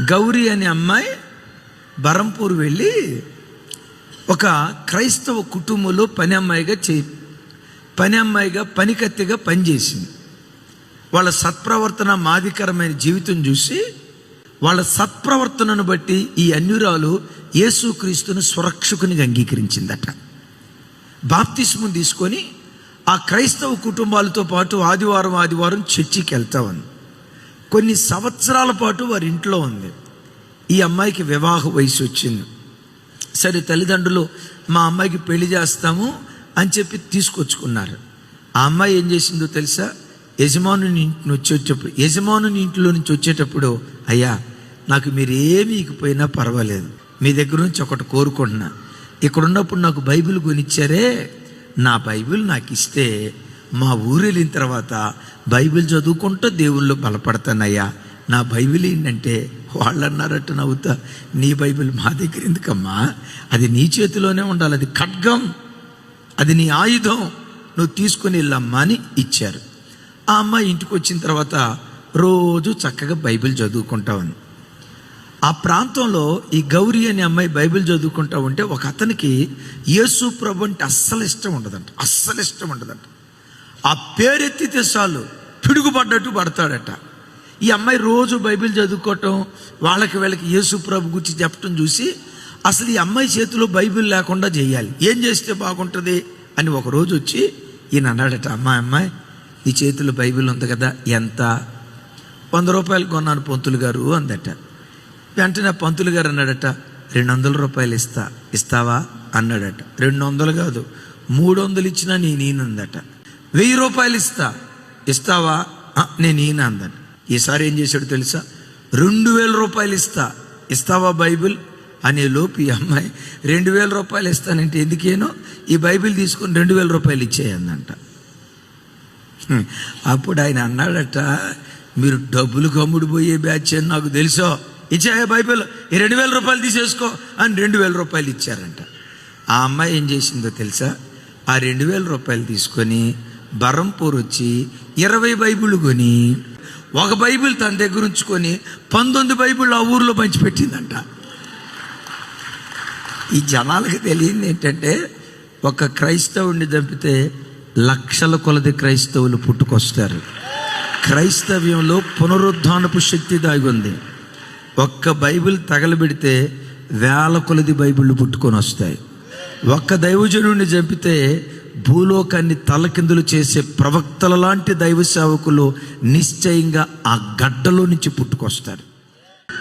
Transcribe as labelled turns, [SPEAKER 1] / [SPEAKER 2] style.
[SPEAKER 1] గౌరీ అనే అమ్మాయి బరంపూర్ వెళ్ళి ఒక క్రైస్తవ కుటుంబంలో పని అమ్మాయిగా చే పని అమ్మాయిగా పనికత్తిగా పనిచేసింది. వాళ్ళ సత్ప్రవర్తన మాదికరమైన జీవితం చూసి వాళ్ళ సత్ప్రవర్తనను బట్టి ఈ అన్యురాలు యేసుక్రీస్తును సురక్షకునిగా అంగీకరించిందట. బాప్తిస్మం తీసుకొని ఆ క్రైస్తవ కుటుంబాలతో పాటు ఆదివారం ఆదివారం చర్చికి వెళ్తా ఉంది. కొన్ని సంవత్సరాల పాటు వారి ఇంట్లో ఉంది. ఈ అమ్మాయికి వివాహ వయసు వచ్చింది. సరే తల్లిదండ్రులు మా అమ్మాయికి పెళ్ళి చేస్తాము అని చెప్పి తీసుకొచ్చుకున్నారు. ఆ అమ్మాయి ఏం చేసిందో తెలుసా? యజమానుని ఇంటి నుంచి వచ్చేటప్పుడు యజమానుని ఇంట్లో నుంచి వచ్చేటప్పుడు అయ్యా నాకు మీరు ఏమి ఇకపోయినా పర్వాలేదు. మీ దగ్గర నుంచి ఒకటి కోరుకుంటున్నా. ఇక్కడ ఉన్నప్పుడు నాకు బైబిల్ కొనిచ్చారే. నా బైబిల్ నాకు ఇస్తే మా ఊరు వెళ్ళిన తర్వాత బైబిల్ చదువుకుంటూ దేవుళ్ళు బలపడతానయ్యా. నా బైబిల్ ఏంటంటే వాళ్ళు అన్నారట్టు నవ్వుతా నీ బైబిల్ మా దగ్గర ఎందుకమ్మా? అది నీ చేతిలోనే ఉండాలి అది ఖడ్గం అది నీ ఆయుధం నువ్వు తీసుకుని వెళ్ళమ్మా అని ఇచ్చారు. ఆ అమ్మాయి ఇంటికి వచ్చిన తర్వాత రోజు చక్కగా బైబిల్ చదువుకుంటా ఉంది. ఆ ప్రాంతంలో ఈ గౌరీ అనే అమ్మాయి బైబిల్ చదువుకుంటా ఉంటే ఒక అతనికి యేసు ప్రభు అంటే అస్సలు ఇష్టం ఉండదంట అస్సలు ఇష్టం ఉండదంట. ఆ పేరెత్తితే చాలు పిడుగుపడ్డట్టు పడతాడట. ఈ అమ్మాయి రోజు బైబిల్ చదువుకోవటం వాళ్ళకి వీళ్ళకి యేసు ప్రభు గురించి చెప్పటం చూసి అసలు ఈ అమ్మాయి చేతిలో బైబిల్ లేకుండా చేయాలి. ఏం చేస్తే బాగుంటుంది? అని ఒకరోజు వచ్చి ఈయన అన్నాడట అమ్మాయి అమ్మాయి నీ చేతిలో బైబిల్ ఉంది కదా ఎంత? వంద రూపాయలు కొన్నాను పంతులు గారు అందట. వెంటనే పంతులు గారు అన్నాడట రెండు వందల రూపాయలు ఇస్తా ఇస్తావా? అన్నాడట. రెండు వందలు కాదు మూడు వందలు ఇచ్చినా నేను అందట వెయ్యి రూపాయలు ఇస్తా. ఇస్తావా? నేను ఈయన అందట ఈసారి ఏం చేశాడు తెలుసా? రెండు వేల రూపాయలు ఇస్తా. ఇస్తావా బైబిల్? అనే లోపు ఈ అమ్మాయి రెండు వేల రూపాయలు ఇస్తానంటే ఎందుకేనో ఈ బైబిల్ తీసుకొని రెండు వేల రూపాయలు ఇచ్చేయందంట. అప్పుడు ఆయన అన్నాడట మీరు డబ్బులు కమ్ముడిపోయే బ్యాచ్ అని నాకు తెలుసో? ఇచ్చాయా బైబిల్ ఈ రెండు వేల రూపాయలు తీసేసుకో అని రెండు వేల రూపాయలు ఇచ్చారంట. ఆ అమ్మాయి ఏం చేసిందో తెలుసా? ఆ రెండు వేల రూపాయలు తీసుకొని బరంపూర్ వచ్చి ఇరవై బైబిల్ కొని ఒక బైబిల్ తన దగ్గర ఉంచుకొని పంతొమ్మిది బైబిల్ ఆ ఊర్లో పంచిపెట్టిందంట. ఈ జనాలకు తెలియంది ఏంటంటే ఒక క్రైస్తవుడిని చంపితే లక్షల కొలది క్రైస్తవులు పుట్టుకొస్తారు. క్రైస్తవ్యంలో పునరుద్ధానపు శక్తి దాగి ఉంది ఒక్క బైబిల్ తగలబెడితే వేల కొలది బైబిళ్ళు పుట్టుకొని వస్తాయి ఒక్క దైవజనుడిని చంపితే భూలోకాన్ని తలకిందులు చేసే ప్రవక్తల లాంటి దైవ సేవకులు నిశ్చయంగా ఆ గడ్డలో నుంచి పుట్టుకొస్తారు.